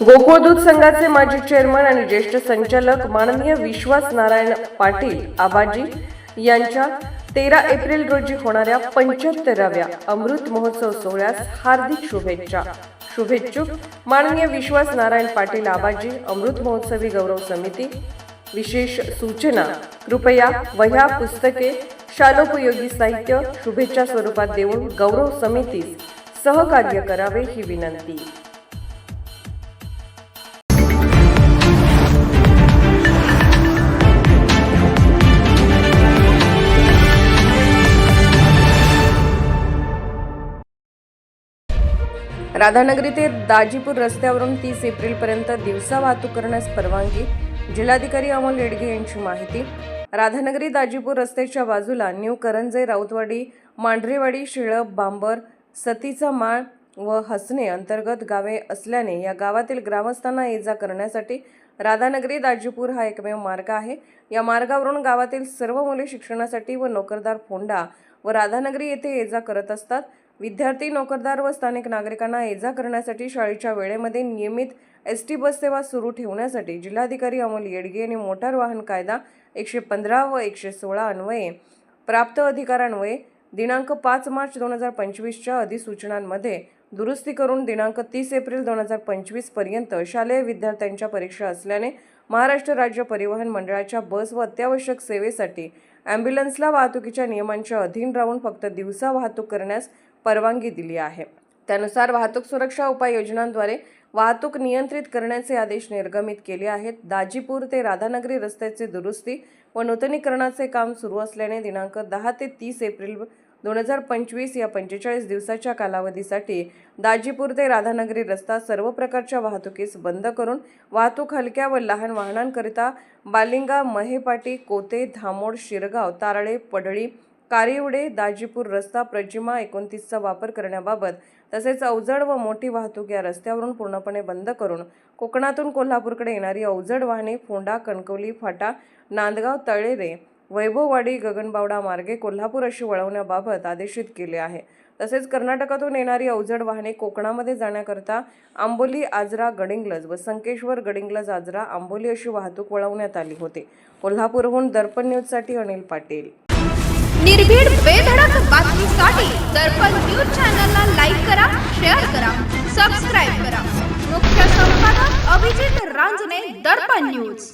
गोकुळदूत संघाचे माजी चेअरमन आणि ज्येष्ठ संचालक माननीय विश्वास नारायण पाटील आबाजी यांच्या तेरा एप्रिल रोजी होणाऱ्या पंच्याहत्तराव्या अमृत महोत्सव सोहळ्यास हार्दिक शुभेच्छा. शुभेच्छुक माननीय विश्वास नारायण पाटील आबाजी अमृत महोत्सवी गौरव समिती. विशेष सूचना कृपया वह्या पुस्तके शालोपयोगी साहित्य शुभेच्छा स्वरूपात देऊन गौरव समितीस सहकार्य करावे ही विनंती. राधानगरी ते दाजीपूर रस्त्यावरून तीस एप्रिलपर्यंत दिवसा वाहतूक करण्यास परवानगी जिल्हाधिकारी अमोल येडगे यांची माहिती. राधानगरी दाजीपूर रस्त्याच्या बाजूला न्यू करंजे राऊतवाडी मांढरेवाडी शिळप बांबर सतीचा माळ व हसणे अंतर्गत गावे असल्याने या गावातील ग्रामस्थांना ये जा करण्यासाठी राधानगरी दाजीपूर हा एकमेव मार्ग आहे. या मार्गावरून गावातील सर्व मुले शिक्षणासाठी व नोकरदार फोंडा व राधानगरी येथे ये जा करत असतात. विद्यार्थी नोकरदार व स्थानिक नागरिकांना ये जा करण्यासाठी शाळेच्या वेळेमध्ये नियमित एस टी बससेवा सुरू ठेवण्यासाठी जिल्हाधिकारी अमोल येडगे यांनी मोटार वाहन कायदा एकशे पंधरा व एकशे सोळा अन्वये प्राप्त अधिकारान्वये दिनांक पाच मार्च दोन हजार पंचवीसच्या अधिसूचनांमध्ये दुरुस्ती करून दिनांक तीस एप्रिल दोन हजार पंचवीसपर्यंत शालेय विद्यार्थ्यांच्या परीक्षा असल्याने महाराष्ट्र राज्य परिवहन मंडळाच्या बस व अत्यावश्यक सेवेसाठी ॲम्ब्युलन्सला वाहतुकीच्या नियमांच्या अधीन राहून फक्त दिवसा वाहतूक करण्यास परवानगी दिली आहे. त्यानुसार वाहतूक सुरक्षा उपाययोजनांद्वारे वाहतूक नियंत्रित करण्याचे आदेश निर्गमित केले आहेत. दाजीपूर ते राधानगरी रस्त्याचे दुरुस्ती व नूतनीकरणाचे काम सुरू असल्याने दिनांक दहा ते तीस एप्रिल दोन हजार पंचवीस या पंचेचाळीस दिवसाच्या कालावधीसाठी दाजीपूर ते राधानगरी रस्ता सर्व प्रकारच्या वाहतुकीस बंद करून वाहतूक हलक्या व लहान वाहनांकरिता बालिंगा महेपाटी कोते धामोड शिरगाव तारळे पडळी कारिवडे दाजीपूर रस्ता प्रजिमा एकोणतीसचा वापर करण्याबाबत तसेच अवजड व मोठी वाहतूक या रस्त्यावरून पूर्णपणे बंद करून कोकणातून कोल्हापूरकडे येणारी अवजड वाहने फोंडा कणकवली फाटा नांदगाव तळेरे वैभववाडी गगनबावडा मार्गे कोल्हापूर अशी वळवण्याबाबत आदेशित केले आहे. तसेच कर्नाटकातून येणारी अवजड वाहने कोकणामध्ये जाण्याकरता आंबोली आजरा गडिंग्लज व संकेश्वर गडिंग्लज आजरा आंबोली अशी वाहतूक वळवण्यात आली होती. कोल्हापूरहून दर्पण न्यूजसाठी अनिल पाटील. निर्भीड बेधडक बातमीसाठी दर्पण न्यूज चॅनलला लाईक करा शेअर करा सबस्क्राईब करा. मुख्य संपादक अभिजित रांजणे दर्पण न्यूज.